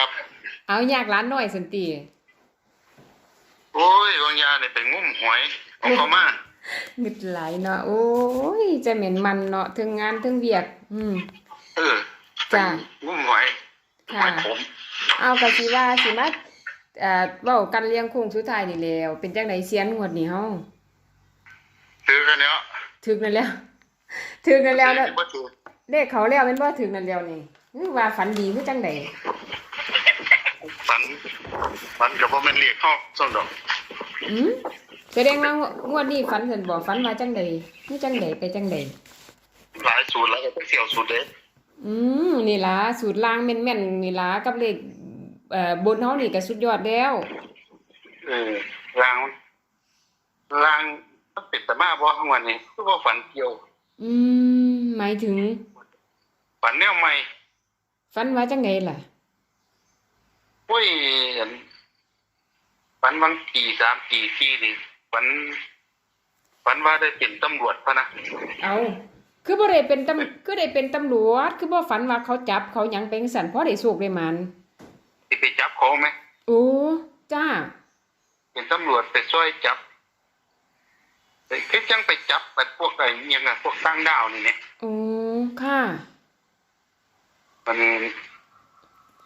ครับ เอาอยากร้านหน่อยสันติโอ้ยบางยาเนี่ยไปงุ้มหอยเอาเขามางึดไหลายเนาะโอ้ยจะเหม็นมันเนาะถึงงานถึงเวียก อืมเออจ้ะงุ้มหอยหค่ะอยขมเอากะสิว่าสิมาเอ่อเว้ากันเลี้ยงโค้งสุดท้ายนี่แหล้ว เป็นจังไดเสียนงวดนี้เฮาซื้อกันเนาะถึกนั่นแล้วถึกนั่นแล้วแล้วบ่ถือเลขเขาแล้วแม่นบ่ถึกนั่นแล้วนี่คือว่าฝันดีคือจังได ฝันฝันกับว่ามันเรียกเข้าส่งดอกอืมแสดงว่างวดนี้ฝันซั่นบ่ฝันว่าจังไดคือจังไดไปจังไดหลายสูตรแล้วก็ต้องเสี่ยวสูตรเด็ดอืมนี่ล่ะสูตรล่างแม่นๆนี่ล่ะกับเลขเอ่อบนเฮานี่ก็สุดยอดแล้วเออรางรางมันเป็นแต่มาบ่ทั้งวันนี้คือว่าฝันเกี่ยว อืมหมายถึง ฝันแนวใหม่ฝันว่าจังไดล่ะโอ้ยอันฝันวันกี่สามกี่ที่นี่ฝันฝันว่าได้เป็นตำรวจพะนะเอาคือบ่ได้เป็นตำคือได้เป็นตำรวจ คือบ่ฝันว่าเขาจับเขาหยังเป็นสั่นเพราะได้โชคได้หมันที่ไปจับเขาไหมโอ้จ้า เป็นตำรวจไปช่วยจับไปคือจังไปจับแบบพวกไอ้เมียงอะพวกตั้งดาวนี่เนี่ยโอ้ค่ะมัน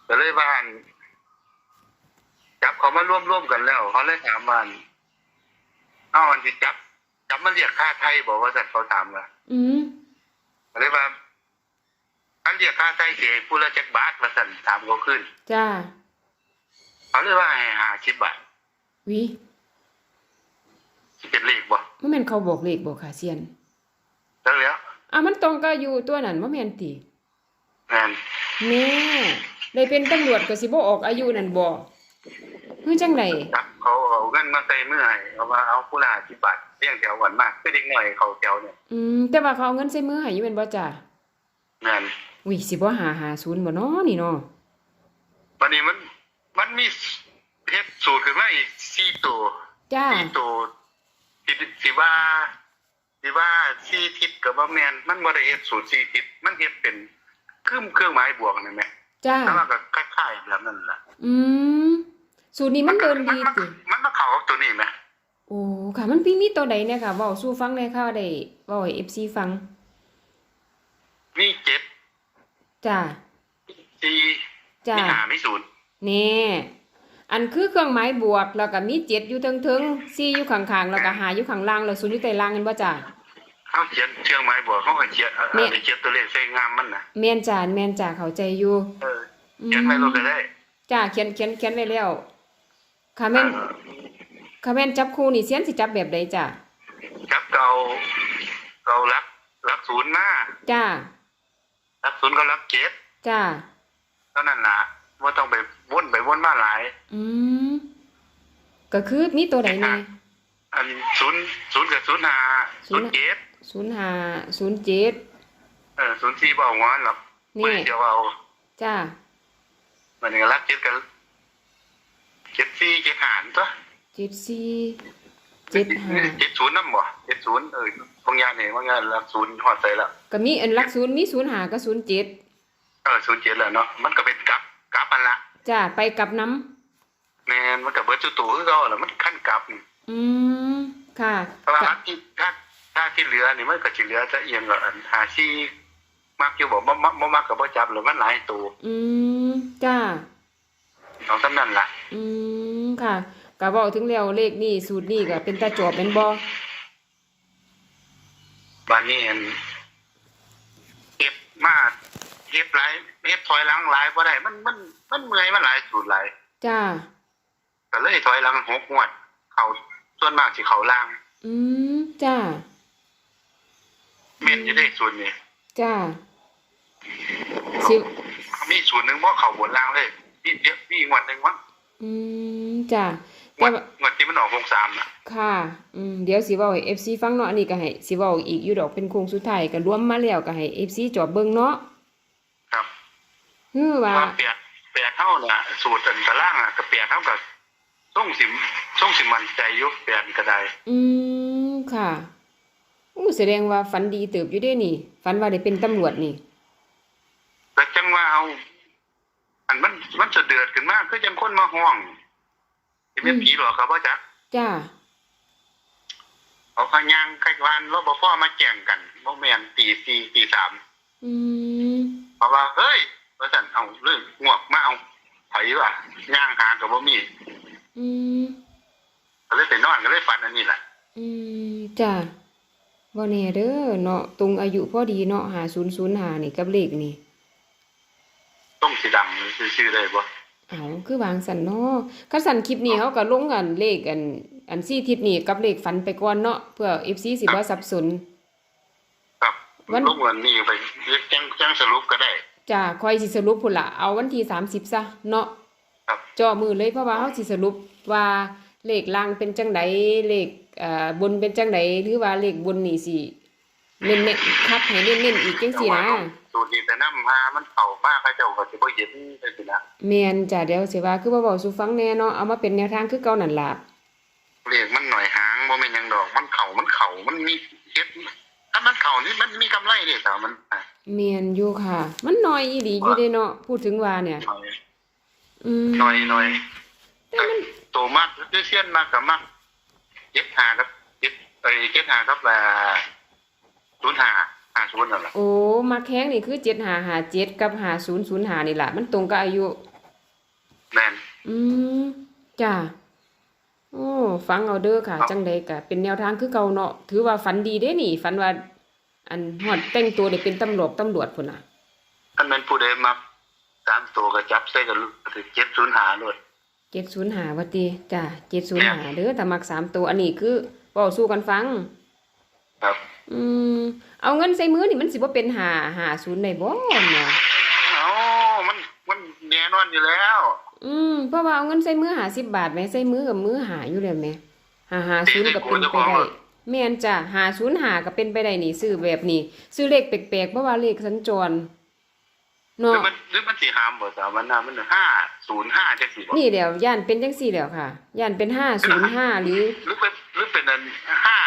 ก็เลยว่าอั่น จับเขามาร่วมร่วมๆกันแล้ว เขาเลยถามว่าอั่นเอ้าอันที่จับ จับมาเรียกค่าไทยบอกว่าสัตว์เขาถามว่าอืมก็เลยว่าอันเรียกค่าไทยเสียผู้ละจักบาทมาสั่นถามเขาขึ้น จ้าเขาเลยว่าให้หาชิบบาทวิสิเป็นเลขบ่บ่แม่นเขาบอกเลขบ่ค่ะเซียนแล้วแล้วอะมันตรงกับอยู่ตัวนั้นบ่แม่นติแม่นแม่ได้เป็นตำรวจก็สิบ่ออกอายุนั่นบ่ คือจังไดจับเขาเอาเงินมาใส่มือให้เอามาเอาผู้ละหาชิบบาทเลี้ยงแถวก่อนมากคือเด็กหน่อยเขาแถวเนี่ยอืมแต่ว่าเขาเอาเงินใส่มือให้อยู่แม่นบ่จ้าแม่นวิสิบ่หาหาศูนย์บ่เนาะนี่เนาะวันนี้มันมันมีเฮ็ดสูตรขึ้นมาอีกสี่ตัวจ้าสี่ตัวสิสิว่าสิว่าสี่ทิศกับว่าแมนมันบ่ได้เฮ็ดสูตรสี่ทิศมันเฮ็ดเป็นเครื่องเครื่องหมายบวกนี่แหมจ้าแต่ว่าก็คล้ายๆแบบนั้นล่ะ อืม สูตรนี้มันเดินดีมันติมันมาเข้ากับตัวนี้แหมโอ้ค่ะ มันพี่มีตัวใดเนี่ยค่ะเว้าสู่ฟังเลยค่ะได้เว้าให้ FC ฟังมีเจ็ดจ้าสี่จ้ามีห้ามีศูนย์แน่อันคือเครื่องหมายบวกแล้วก็มี7อยู่เทิงๆ4อยู่ข้างๆแล้วก็5อยู่ข้างล่างแล้ว0อยู่ใต้ล่างกันบ่จ้าเขาเขียนเครื่องหมายบวกเขาก็เขียนเอ่อเนี่ยไปเขียนตัวเลขใส่งามมันน่ะแม่นจ้าแม่นจ้าเข้าใจอยู่เออเขียนไว้ลงก็ได้จ้าเขียนเขียนเขียนไว้แล้ว ค่ะแม่นเออค่ะแม่นจับคู่นี่เสียนสิจับแบบใดจ้าครับเก่าเก่ารักรักศูนย์มาจ้ารักศูนย์ก็รักเจ็ดจ้าเท่านั้นล่ะว่าต้องไปวนไปวนมาหลาย อืมก็คือมีตัวใดแน่อันศูนย์ศูนย์กับศูนย์ห้าศูศูนนย์ย์เจ็ดศูนย์ห้าศูนย์เจ็ดเออศูนย์สี่เบาหัวหรอกนี่เดียวเอาจ้ามันก็รักเจ็ดกัน เจ็ดสี่เจ็ดหารตัวเจ็ดสี่เจ็ดห้าเจ็ดศูนย์นั่นบ่เจ็ดศูนย์เออบางอย่างเนี่ยบางอย่างรักศูนย์หอดใจแล้วก็มีอันหลักศูนย์มีศูนย์ห้ากับศูนย์เจ็ดเออศูนย์เจ็ดแล้วเนาะมันก็เป็นกลับกลับอันละจ้าไปกลับน้แม่นมันก็เบิดจุตู่คือเก่าแล้วมันขั้นกลับนี่ำอืมค่ะเพราะว่าก็ที่ถ้าถ้าที่เหลือนี่มันก็สิเหลือจะเอียงกับอันหาซี่มักอยู่บ่บ่บ่บ่มักก็บ่จับหรือมันหลายตัวอืมจ้าเอาซำนั้นล่ะ อืม ค่ะก็บอกถึงแล้วเลขนี่สูตรนี่ก็เป็นตาจอบเป็นบ่บ้านนี้อันเก็บมาเก็บหลายเก็บถอยหลังหลายบ่ได้มันมันมันเมื่อยมันหลายสูตรหลายจ้าก็เลยถอยหลังหกงวด เขาส่วนมากสิเขาล่าง อืมจ้าเม่นอยู่ได้สูตรนี้จ้าสิมีสูตรหนึงบ่เขาบนล่างเลยมีเดี๋ยวมีงวดหนึงวะ อืมจ้างแต่วดว่างวดที่มันออก63น่ะค่ะ อืมเดี๋ยวสิเว้าให้ FC ฟังเนาะอันนี้ก็ให้สิเว้าอีกอยู่ดอกเป็นโครงสุดท้ายก็รวมมาแล้วก็ให้ FC จอบเบิ่งเนาะครับคือว่า ว่าเปียกเปียกเท่าน่ะสูตรอันตารางอะก็เปียกเท่ากับส่งสิมส่งสิมันใจอยุบเปียกก็ได้อืมค่ะอู้แสดงว่าฝันดีเติบอยู่เด้นี่ฝันว่าได้เป็นตำรวจนี่ แต่จังว่าเอาอัน มันมันจะเดือดขึ้นมากคือจังคนมาห้องที่เป็นผีหรอกครับว่าจักจ้าเอาพยางใกล้วานรบพ่อมาแจ้งกันโมแมนตีสี่ตีสามอืมเพราะว่า เฮ้ยว่าสันเอาเรื่องงวกมาเอาไผว่ะย่างหากับบ่มีอืมก็เลยไปนอนก็เลยฝันอันนี้แหละอืมจ้าบ่แน่เด้อเนาะตรงอายุพอดีเนาะ5005นี่กับเลขนี่ ต้องสีดำชื่อๆเลยบ่เอาคือวางสันเนาะคันสันคลิปนี้เขาก็ลงกันเลขอัน อันซี่ทิศนี่กับเลขฝันไปก่อนเนาะเพื่อ FC สิบ่สับสนครับวันลงวันนี้ไปจังจังสรุปก็ได้จ้าคอยสิสรุปพุ่นละเอาวันที่30ซะเนาะครับจ่อมือเลยเพราะว่าเฮาสิสรุปว่าเลขล่างเป็นจังไดเลขเอ่อบนเป็นจังไดหรือว่าเลขบนนี่สิ เน้นๆคัดให้เน้นๆอีกจังซี่นะสูตรนี้แต่น้ำหามันเข่ามากเขาเจ้าก็สิบ่เห็นจังซี่นะแม่นจ้ะเดี๋ยวสิว่าคือบ่เว้าสู่ฟังแน่เนาะเอามาเป็นแนวทางคือเก่านั่นล่ะเรียกมันหน่อยหางบ่แม่นหยังดอก มันเข่ามันเข่ามันมีเฮ็ดถ้ามันเข่านี่มันมีกำไรนี่แต่มันอะแม่นอยู่ค่ะ มันน้อยอีหลีอยู่เด้เนาะพูดถึงว่าเนี่ยหน่อยอืมหน่อยหน่อยแต่มันโตมากคือเสี้ยนมากกับมากเจ็ดหาครับเจ็ดเอ้ยเจ็ดหาครับอ่า ศูนย์หาห้าศูนย์นั่นแหละโอ้มาแข้งนี่คือ7557กับ5005นี่ล่ะมันตรงกับอายุ แม่นอืมจ้าโอ้ฟังเอาเด้อค่ะจังใดก็เป็นแนวทางคือเก่าเนาะถือว่าฝันดีเด้นี่ฝันว่า อันฮอดแต่งตัวได้เป็นตำรวจตำรวจพุ่นน่ะอันนั้นผู้ใดมาสามตัวก็จับใส่กันเจ็ดศูนย์หาเลย705ว่าติจ้า705เด้อถ้ามักสามตัวอันนี้คือเว้าสู้กันฟัง ครับ อืมเอาเงินใส่มือนี่มันสิบ่เป็น5 50ได้บ่เนาะเอ้ามันมันแน่นอนอยู่แล้ว อืมเพราะว่าเอาเงินใส่มือ50บาทแหมใส่มือกับมือหาอยู่แล้วแหม550ก็เป็นไปได้แม่นจ้ะหาศูนย์หาก็เป็นไปได้นี่ซื้อแบบนี้ ซื้อเลขแปลกๆเพราะว่าเลขสัญจรหรือเนาะมันหรือมันสีหามบ่สามันน่ะมันห้าศูนย์ห้าจังสี่บ่นี่เดี๋ยวย่านเป็นจังซี่แล้วค่ะย่านเป็นห้าศูนย์ห้าหรือหรือเป็นหรือเป็นอันห้า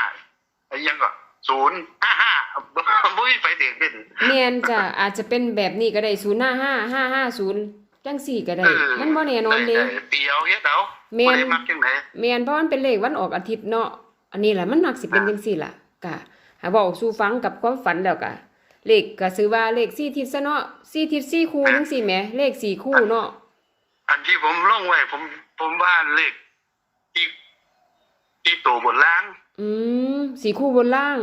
ไอ้ยังก็ ศูนย์ห้าห้าบ่บ่มีไฟเด็กเด่นแม่นจ้ะอาจจะเป็นแบบนี้ก็ได้ศูนย์ห้าห้าห้าห้าศูนย์จังสี่ก็ได้ มันบ่แน่นอนเด้ได้ได้ตีเอาเฮ็ดเอาแม่นบ่ได้มักจังไดแม่นเพราะมันเป็นเลขวันออกอาทิตย์เนาะอันนี้แหละมันมักสิเป็นจังซี่ล่ะกะหาเว้าสู่ฟังกับความฝันแล้วกะเลขก็ซื้อว่าเลข4ทิศซะเนาะ4ทิศ4คู่จังซี่แหมเลข4คู่เนาะอันที่ผมลงไว้ผมผมว่าเลขที่ ที่ตัวบนล่าง อืมสี่คู่บนล่าง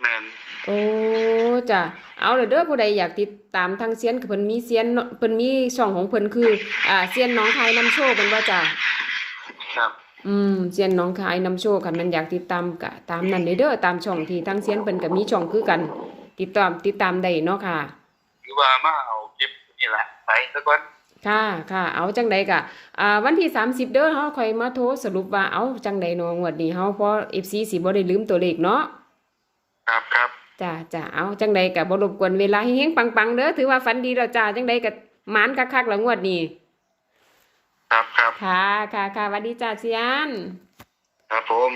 แม่นโอ้จ้ะเอาเลยเด้อผู้ใดอยากติดตามทางเซียนก็เพิ่นมีเซียนเนาะเพิ่นมีช่องของเพิ่นคือ อ่าเซียนน้องคายนำโชคเพิ่นว่าจ้ะครับ อืมเซียนน้องคายนำโชคคันมันอยากติดตามก็ตามนั้นเลยเด้อตามช่องที่ทางเซียนเพิ่นก็มีช่องคือกัน ติดตามติดตามได้เนาะค่ะ หรือว่ามาเอาเก็บนี่แหละไปซะก่อน ค่ะค่ะเอาจังใดก็อ่าวันที่ 30 เด้อเฮาค่อยมาโทรสรุปว่าเอาจังใดเนาะงวดนี้เฮาเพราะ FC สิบ่ได้ลืมตัวเลขเนาะครับครับจ้าจ้าเอาจังใดก็บ่รบกวนเวลาเฮงๆปังๆเด้อถือว่าฝันดีแล้วจ้าจังใดก็หมานคักๆแล้วงวดนี้ครับครับค่ะค่ะค่ะสวัสดีจ้าเซียนครับผม